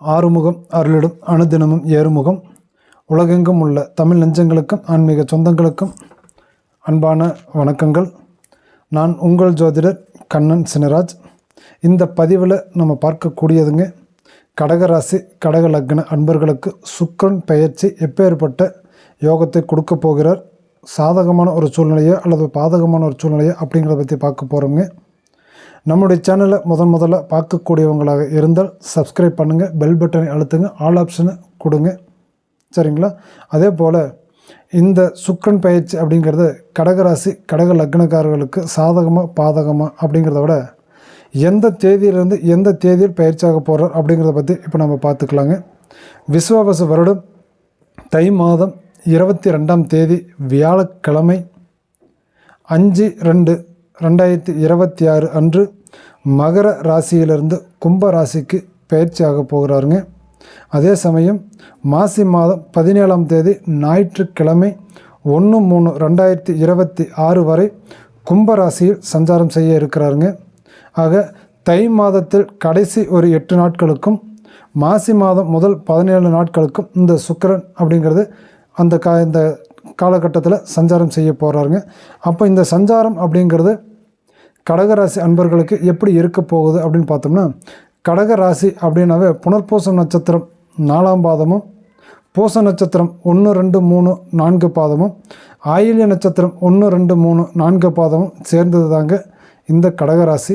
ஆறுமுகம் அருளிடும் அனுதினமும் ஏறுமுகம். உலகெங்கும் உள்ள தமிழ் நெஞ்சங்களுக்கும் ஆன்மீக சொந்தங்களுக்கும் அன்பான வணக்கங்கள். நான் உங்கள் ஜோதிடர் கண்ணன் சினராஜ். இந்த பதிவில் நம்ம பார்க்கக்கூடியதுங்க கடகராசி கடக லக்ன அன்பர்களுக்கு சுக்கிரன் பெயர்ச்சி எப்பேற்பட்ட யோகத்தை கொடுக்க போகிறார் சாதகமான ஒரு சூழ்நிலையோ அல்லது பாதகமான ஒரு சூழ்நிலையோ அப்படிங்கிறத பற்றி பார்க்க போகிறோங்க நம்முடைய சேனலை முதன் முதல்ல பார்க்கக்கூடியவங்களாக இருந்தால் சப்ஸ்கிரைப் பண்ணுங்கள் பெல் பட்டனை அழுத்துங்க ஆல் ஆப்ஷனை கொடுங்க. சரிங்களா? அதே போல் இந்த சுக்கரன் பயிற்சி அப்படிங்கிறது கடகராசி கடக லக்னக்காரர்களுக்கு சாதகமாக பாதகமாக அப்படிங்கிறத விட எந்த தேதியிலிருந்து எந்த தேதியில் பயிற்சியாக போகிறார் அப்படிங்கிறத பற்றி இப்போ நம்ம பார்த்துக்கலாங்க. விஸ்வாவச வருடம் தை மாதம் இருபத்தி ரெண்டாம் தேதி வியாழக்கிழமை அஞ்சு ரெண்டு ரெண்டாயிரத்தி இருபத்தி ஆறு அன்று மகர ராசியிலிருந்து கும்ப ராசிக்கு பயிற்சியாக போகிறாருங்க. அதே சமயம் மாசி மாதம் பதினேழாம் தேதி ஞாயிற்றுக்கிழமை ஒன்று மூணு ரெண்டாயிரத்தி இருபத்தி ஆறு வரை கும்ப ராசியில் சஞ்சாரம் செய்ய இருக்கிறாருங்க. ஆக தை மாதத்தில் கடைசி ஒரு எட்டு நாட்களுக்கும் மாசி மாதம் முதல் பதினேழு நாட்களுக்கும் இந்த சுக்கரன் அப்படிங்கிறது அந்த கா இந்த காலகட்டத்தில் சஞ்சாரம் செய்ய போகிறாருங்க அப்போ இந்த சஞ்சாரம் அப்படிங்கிறது கடகராசி அன்பர்களுக்கு எப்படி இருக்க போகுது அப்படின்னு பார்த்தோம்னா கடகராசி அப்படின்னாவே புனர்பூச நட்சத்திரம் நாலாம் பாதமும் பூச நட்சத்திரம் ஒன்று ரெண்டு மூணு நான்கு பாதமும் ஆயில்ய நட்சத்திரம் ஒன்று ரெண்டு மூணு நான்கு பாதமும் சேர்ந்தது தாங்க இந்த கடகராசி.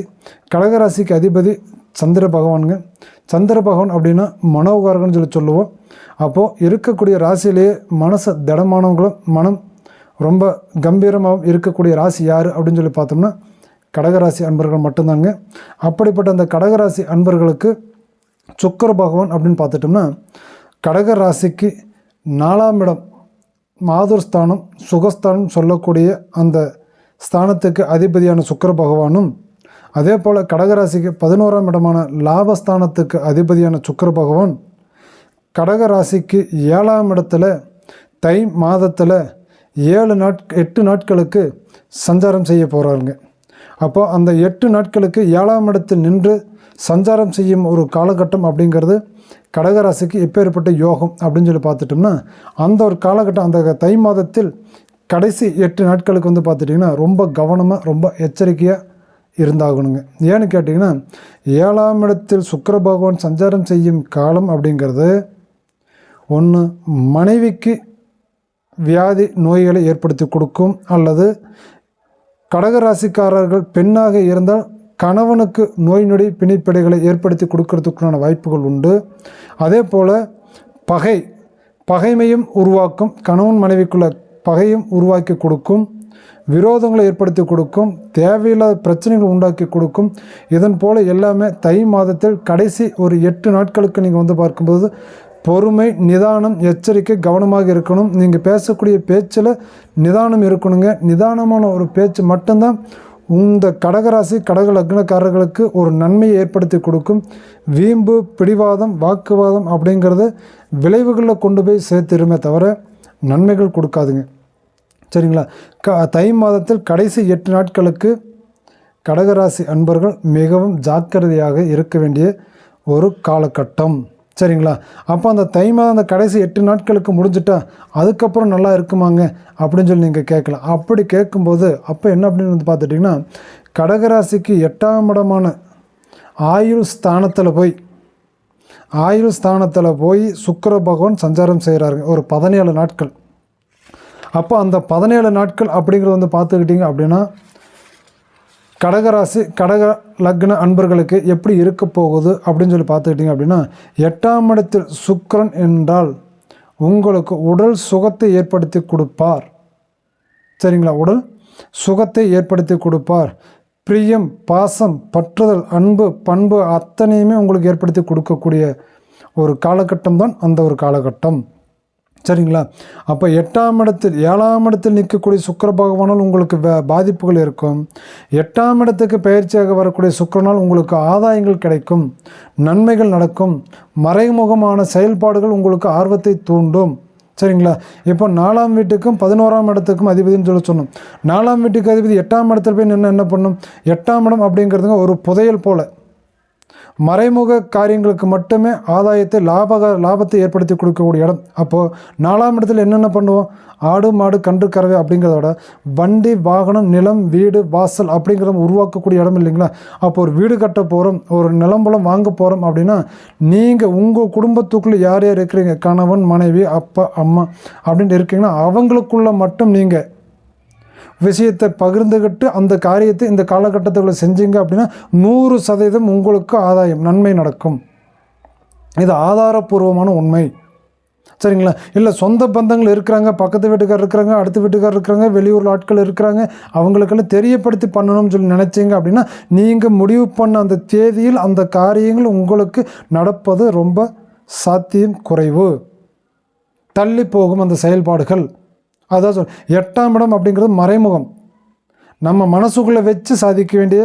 கடகராசிக்கு அதிபதி சந்திர பகவானுங்க. சந்திர பகவான் அப்படின்னா மனோகாரகன்னு சொல்லி சொல்லுவோம். அப்போது இருக்கக்கூடிய ராசியிலேயே மனசை திடமானவங்களும் மனம் ரொம்ப கம்பீரமாகவும் இருக்கக்கூடிய ராசி யார் அப்படின்னு சொல்லி பார்த்தோம்னா கடகராசி அன்பர்கள் மட்டும்தாங்க. அப்படிப்பட்ட அந்த கடகராசி அன்பர்களுக்கு சுக்கர பகவான் அப்படின்னு பார்த்துட்டோம்னா கடக ராசிக்கு நாலாம் இடம் மாதுர் ஸ்தானம் சுகஸ்தானம் சொல்லக்கூடிய அந்த ஸ்தானத்துக்கு அதிபதியான சுக்கர பகவானும் அதே போல் கடகராசிக்கு பதினோராம் இடமான லாபஸ்தானத்துக்கு அதிபதியான சுக்கர பகவான் கடகராசிக்கு ஏழாம் இடத்துல தை மாதத்தில் ஏழு நாட் எட்டு நாட்களுக்கு சஞ்சாரம் செய்ய போகிறாருங்க அப்போ அந்த எட்டு நாட்களுக்கு ஏழாம் இடத்தில் நின்று சஞ்சாரம் செய்யும் ஒரு காலகட்டம் அப்படிங்கிறது கடகராசிக்கு எப்பேற்பட்ட யோகம் அப்படின்னு சொல்லி பார்த்துட்டோம்னா அந்த ஒரு காலகட்டம் அந்த தை மாதத்தில் கடைசி எட்டு நாட்களுக்கு வந்து பார்த்துட்டிங்கன்னா ரொம்ப கவனமாக ரொம்ப எச்சரிக்கையாக இருந்தாகணுங்க. ஏன்னு கேட்டிங்கன்னா ஏழாம் இடத்தில் சுக்கர பகவான் சஞ்சாரம் செய்யும் காலம் அப்படிங்கிறது ஒன்று மனைவிக்கு வியாதி நோய்களை ஏற்படுத்தி கொடுக்கும் அல்லது கடகராசிக்காரர்கள் பெண்ணாக இருந்தால் கணவனுக்கு நோய் நொடி பிணிப்படைகளை ஏற்படுத்தி கொடுக்கறதுக்குண்டான வாய்ப்புகள் உண்டு. அதே போல் பகை பகைமையும் உருவாக்கும் கணவன் மனைவிக்குள்ள பகையும் உருவாக்கி கொடுக்கும் விரோதங்களை ஏற்படுத்தி கொடுக்கும் தேவையில்லாத பிரச்சனைகள் உண்டாக்கி கொடுக்கும். இதன் போல் எல்லாமே தை மாதத்தில் கடைசி ஒரு எட்டு நாட்களுக்கு நீங்கள் வந்து பார்க்கும்போது பொறுமை நிதானம் எச்சரிக்கை கவனமாக இருக்கணும். நீங்கள் பேசக்கூடிய பேச்சில் நிதானம் இருக்கணுங்க. நிதானமான ஒரு பேச்சு மட்டும்தான் இந்த கடகராசி கடக லக்னக்காரர்களுக்கு ஒரு நன்மையை ஏற்படுத்தி கொடுக்கும். வீம்பு பிடிவாதம் வாக்குவாதம் அப்படிங்கிறது விளைவுகளில் கொண்டு போய் சேர்த்துருமே தவிர நன்மைகள் கொடுக்காதுங்க. சரிங்களா? க தை மாதத்தில் கடைசி எட்டு நாட்களுக்கு கடகராசி அன்பர்கள் மிகவும் ஜாக்கிரதையாக இருக்க வேண்டிய ஒரு காலகட்டம். சரிங்களா? அப்போ அந்த தை மாதம் அந்த கடைசி எட்டு நாட்களுக்கு முடிஞ்சிட்டா அதுக்கப்புறம் நல்லா இருக்குமாங்க அப்படின்னு சொல்லி நீங்கள் கேட்கலாம். அப்படி கேட்கும்போது அப்போ என்ன அப்படின்னு வந்து பார்த்துட்டிங்கன்னா கடகராசிக்கு எட்டாம் இடமான ஆயுள் ஸ்தானத்தில் போய் ஆயுள் ஸ்தானத்தில் போய் சுக்கர பகவான் சஞ்சாரம் செய்கிறாருங்க ஒரு பதினேழு நாட்கள். அப்போ அந்த பதினேழு நாட்கள் அப்படிங்கிறது வந்து பார்த்துக்கிட்டிங்க அப்படின்னா கடகராசி கடக லக்ன அன்பர்களுக்கு எப்படி இருக்க போகுது அப்படின்னு சொல்லி பார்த்துக்கிட்டிங்க அப்படின்னா எட்டாம் இடத்தில் சுக்கரன் என்றால் உங்களுக்கு உடல் சுகத்தை ஏற்படுத்தி கொடுப்பார். சரிங்களா? உடல் சுகத்தை ஏற்படுத்தி கொடுப்பார். பிரியம் பாசம் பற்றுதல் அன்பு பண்பு அத்தனையுமே உங்களுக்கு ஏற்படுத்தி கொடுக்கக்கூடிய ஒரு காலகட்டம் தான் அந்த ஒரு காலகட்டம். சரிங்களா? அப்போ எட்டாம் இடத்தில் ஏழாம் இடத்தில் நிற்கக்கூடிய சுக்கர பகவானால் உங்களுக்கு பாதிப்புகள் இருக்கும். எட்டாம் இடத்துக்கு பயிற்சியாக வரக்கூடிய சுக்கரனால் உங்களுக்கு ஆதாயங்கள் கிடைக்கும். நன்மைகள் நடக்கும். மறைமுகமான செயல்பாடுகள் உங்களுக்கு ஆர்வத்தை தூண்டும். சரிங்களா? இப்போ நாலாம் வீட்டுக்கும் பதினோராம் இடத்துக்கும் அதிபதினு சொல்லி சொன்னோம். நாலாம் வீட்டுக்கு அதிபதி எட்டாம் இடத்துல போய் நின்று என்ன பண்ணும்? எட்டாம் இடம் அப்படிங்கிறதுங்க ஒரு புதையல் போல். மறைமுக காரியங்களுக்கு மட்டுமே ஆதாயத்தை லாபக லாபத்தை ஏற்படுத்தி கொடுக்கக்கூடிய இடம். அப்போது நாலாம் இடத்துல என்னென்ன பண்ணுவோம்? ஆடு மாடு கன்று கறவை அப்படிங்கிறத விட வண்டி வாகனம் நிலம் வீடு வாசல் அப்படிங்கிறத உருவாக்கக்கூடிய இடம் இல்லைங்களா? அப்போ ஒரு வீடு கட்ட போகிறோம் ஒரு நிலம்பலம் வாங்க போகிறோம் அப்படின்னா நீங்கள் உங்கள் குடும்பத்துக்குள்ளே யார் யார் இருக்கிறீங்க? கணவன் மனைவி அப்பா அம்மா அப்படின்ட்டு இருக்கீங்கன்னா அவங்களுக்குள்ள மட்டும் நீங்கள் விஷயத்தை பகிர்ந்துக்கிட்டு அந்த காரியத்தை இந்த காலகட்டத்தில் செஞ்சீங்க அப்படின்னா நூறு சதவீதம் உங்களுக்கு ஆதாயம் நன்மை நடக்கும். இது ஆதாரபூர்வமான உண்மை. சரிங்களா? இல்லை சொந்த பந்தங்கள் இருக்கிறாங்க பக்கத்து வீட்டுக்கார் இருக்கிறாங்க அடுத்த வீட்டுக்கார் இருக்கிறாங்க வெளியூர் ஆட்கள் இருக்கிறாங்க அவங்களுக்கெல்லாம் தெரியப்படுத்தி பண்ணணும்னு சொல்லி நினச்சிங்க அப்படின்னா நீங்கள் முடிவு பண்ண அந்த தேதியில் அந்த காரியங்கள் உங்களுக்கு நடப்பது ரொம்ப சாத்தியம் குறைவு. தள்ளி போகும் அந்த செயல்பாடுகள். அதான் சொல் எட்டாம் இடம் அப்படிங்கிறது மறைமுகம். நம்ம மனசுக்குள்ளே வச்சு சாதிக்க வேண்டிய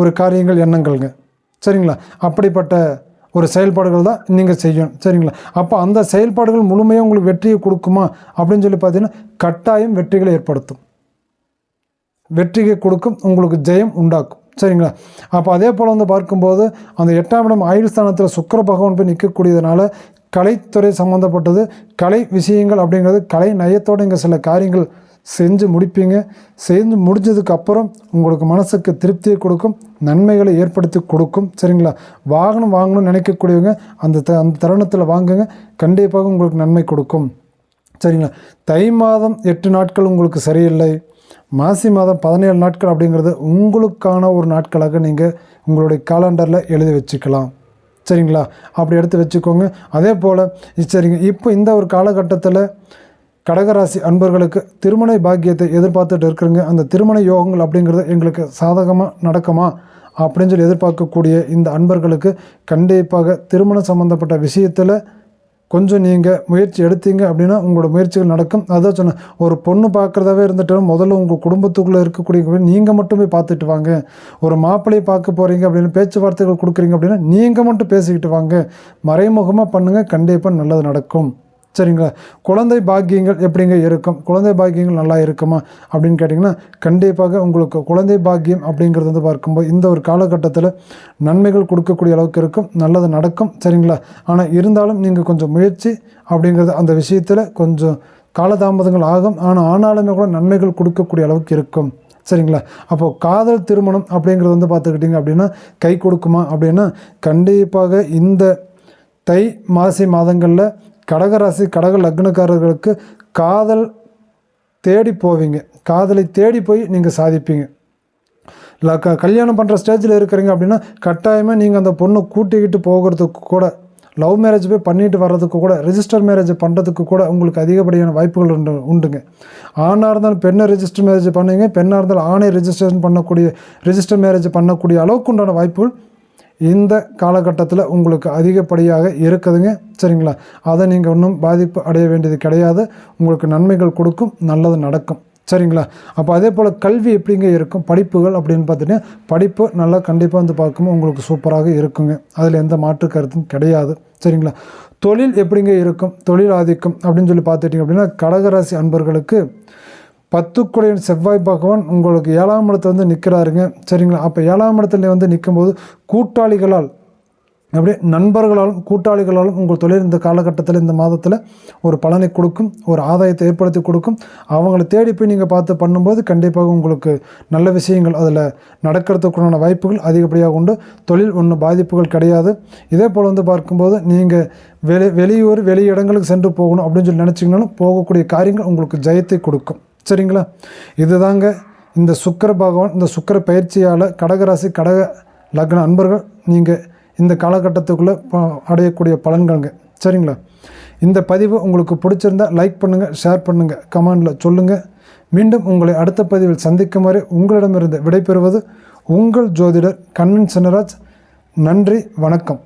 ஒரு காரியங்கள் எண்ணங்கள்ங்க. சரிங்களா? அப்படிப்பட்ட ஒரு செயல்பாடுகள் தான் நீங்கள் செய்யணும். சரிங்களா? அப்போ அந்த செயல்பாடுகள் முழுமையாக உங்களுக்கு வெற்றியை கொடுக்குமா அப்படின்னு சொல்லி பார்த்தீங்கன்னா கட்டாயம் வெற்றிகளை ஏற்படுத்தும். வெற்றியை கொடுக்கும் உங்களுக்கு ஜெயம் உண்டாக்கும். சரிங்களா? அப்போ அதே போல் வந்து பார்க்கும்போது அந்த எட்டாம் இடம் ஆயுள் ஸ்தானத்தில் சுக்கர பகவான் போய் நிற்கக்கூடியதுனால கலைத்துறை சம்மந்தப்பட்டது கலை விஷயங்கள் அப்படிங்கிறது கலை நயத்தோடு இங்கே சில காரியங்கள் செஞ்சு முடிப்பீங்க. செஞ்சு முடிஞ்சதுக்கப்புறம் உங்களுக்கு மனசுக்கு திருப்தியை கொடுக்கும் நன்மைகளை ஏற்படுத்தி கொடுக்கும். சரிங்களா? வாகனம் வாங்கணும்னு நினைக்கக்கூடியவங்க அந்த த அந்த தருணத்தில் வாங்குங்க. கண்டிப்பாக உங்களுக்கு நன்மை கொடுக்கும். சரிங்களா? தை மாதம் எட்டு நாட்கள் உங்களுக்கு சரியில்லை. மாசி மாதம் பதினேழு நாட்கள் அப்படிங்கிறது உங்களுக்கான ஒரு நாட்களாக நீங்கள் உங்களுடைய காலண்டரில் எழுதி வச்சுக்கலாம். சரிங்களா? அப்படி எடுத்து வச்சுக்கோங்க. அதே போல் சரிங்க இப்போ இந்த ஒரு காலகட்டத்தில் கடகராசி அன்பர்களுக்கு திருமண பாக்கியத்தை எதிர்பார்த்துட்டு இருக்கிறங்க. அந்த திருமண யோகங்கள் அப்படிங்கிறது எங்களுக்கு சாதகமாக நடக்குமா? அப்படின்னு சொல்லி எதிர்பார்க்கக்கூடிய இந்த அன்பர்களுக்கு கண்டிப்பாக திருமணம் சம்மந்தப்பட்ட விஷயத்தில் கொஞ்சம் நீங்கள் முயற்சி எடுத்தீங்க அப்படின்னா உங்களோட முயற்சிகள் நடக்கும். அதான் சொன்னேன். ஒரு பொண்ணு பார்க்குறதாவே இருந்துட்டாலும் முதல்ல உங்கள் குடும்பத்துக்குள்ளே இருக்கக்கூடிய நீங்கள் மட்டுமே பார்த்துட்டு வாங்க. ஒரு மாப்பிள்ளையை பார்க்க போகிறீங்க அப்படின்னு பேச்சுவார்த்தைகள் கொடுக்குறீங்க அப்படின்னா நீங்கள் மட்டும் பேசிக்கிட்டு வாங்க. மறைமுகமாக பண்ணுங்கள் கண்டிப்பாக நல்லது நடக்கும். சரிங்களா? குழந்தை பாக்கியங்கள் எப்படிங்க இருக்கும்? குழந்தை பாக்கியங்கள் நல்லா இருக்குமா? அப்படின்னு கேட்டிங்கன்னா கண்டிப்பாக உங்களுக்கு குழந்தை பாக்கியம் அப்படிங்கிறது வந்து பார்க்கும்போது இந்த ஒரு காலகட்டத்தில் நன்மைகள் கொடுக்கக்கூடிய அளவுக்கு இருக்கும் நல்லது நடக்கும் சரிங்களா? ஆனால் இருந்தாலும் நீங்கள் கொஞ்சம் முயற்சி அப்படிங்கிறது அந்த விஷயத்தில் கொஞ்சம் காலதாமதங்கள் ஆகும். ஆனால் ஆனாலுமே கூட நன்மைகள் கொடுக்கக்கூடிய அளவுக்கு இருக்கும் சரிங்களா? அப்போது காதல் திருமணம் அப்படிங்கிறது வந்து பார்த்துக்கிட்டிங்க அப்படின்னா கை கொடுக்குமா அப்படின்னா கண்டிப்பாக இந்த தை மாசி மாதங்களில் கடகராசி கடக லக்னக்காரர்களுக்கு காதல் தேடி போவீங்க. காதலை தேடி போய் நீங்கள் சாதிப்பீங்க. ல க கல்யாணம் பண்ணுற ஸ்டேஜில் இருக்கிறீங்க அப்படின்னா கட்டாயமாக நீங்கள் அந்த பொண்ணை கூட்டிக்கிட்டு போகிறதுக்கு கூட லவ் மேரேஜ் போய் பண்ணிட்டு வர்றதுக்கு கூட ரிஜிஸ்டர் மேரேஜ் பண்ணுறதுக்கு கூட உங்களுக்கு அதிகப்படியான வாய்ப்புகள் உண்டு உண்டுங்க. ஆணாக இருந்தாலும் பெண்ணை ரிஜிஸ்டர் மேரேஜ் பண்ணுவீங்க. பெண்ணாக இருந்தாலும் ஆணை ரிஜிஸ்ட்ரேஷன் பண்ணக்கூடிய ரிஜிஸ்டர் மேரேஜ் பண்ணக்கூடிய அளவுக்கு உண்டான வாய்ப்புகள் இந்த காலகட்டத்தில் உங்களுக்கு அதிகப்படியாக இருக்குதுங்க. சரிங்களா? அதை நீங்கள் ஒன்றும் பாதிப்பு அடைய வேண்டியது கிடையாது. உங்களுக்கு நன்மைகள் கொடுக்கும் நல்லது நடக்கும். சரிங்களா? அப்போ அதே போல் கல்வி எப்படிங்க இருக்கும்? படிப்புகள் அப்படின்னு பார்த்துட்டிங்கன்னா படிப்பு நல்லா கண்டிப்பாக வந்து பார்க்கும்போது உங்களுக்கு சூப்பராக இருக்குங்க. அதில் எந்த மாற்று கருத்தும் கிடையாது. சரிங்களா? தொழில் எப்படிங்க இருக்கும்? தொழில் ஆதிக்கம் அப்படின்னு சொல்லி பார்த்துட்டிங்க அப்படின்னா கடகராசி அன்பர்களுக்கு பத்துக்குடையின் செவ்வாய் பகவான் உங்களுக்கு ஏழாம் இடத்துல வந்து நிற்கிறாருங்க சரிங்களா? அப்போ ஏழாம் இடத்துல வந்து நிற்கும்போது கூட்டாளிகளால் அப்படியே நண்பர்களாலும் கூட்டாளிகளாலும் உங்கள் தொழில் இந்த காலகட்டத்தில் இந்த மாதத்தில் ஒரு பலனை கொடுக்கும் ஒரு ஆதாயத்தை ஏற்படுத்தி கொடுக்கும். அவங்கள தேடி போய் நீங்கள் பார்த்து பண்ணும்போது கண்டிப்பாக உங்களுக்கு நல்ல விஷயங்கள் அதில் நடக்கிறதுக்குண்டான வாய்ப்புகள் அதிகப்படியாக உண்டு. தொழில் ஒன்றும் பாதிப்புகள் கிடையாது. இதே போல் வந்து பார்க்கும்போது நீங்கள் வெளி வெளியூர் வெளி இடங்களுக்கு சென்று போகணும் அப்படின்னு சொல்லி நினச்சிங்கனாலும் போகக்கூடிய காரியங்கள் உங்களுக்கு ஜெயத்தை கொடுக்கும். சரிங்களா? இதுதாங்க இந்த சுக்கர பகவான் இந்த சுக்கர பயிற்சியால் கடகராசி கடக லக்ன அன்பர்கள் நீங்கள் இந்த காலகட்டத்துக்குள்ளே அடையக்கூடிய பலன்கள்ங்க. சரிங்களா? இந்த பதிவு உங்களுக்கு பிடிச்சிருந்தால் லைக் பண்ணுங்கள் ஷேர் பண்ணுங்கள் கமெண்டில் சொல்லுங்கள் மீண்டும் உங்களை அடுத்த பதிவில் சந்திக்கும் வரை உங்களிடமிருந்து விடைபெறுவது உங்கள் ஜோதிடர் கண்ணன் சின்னராஜ் நன்றி வணக்கம்.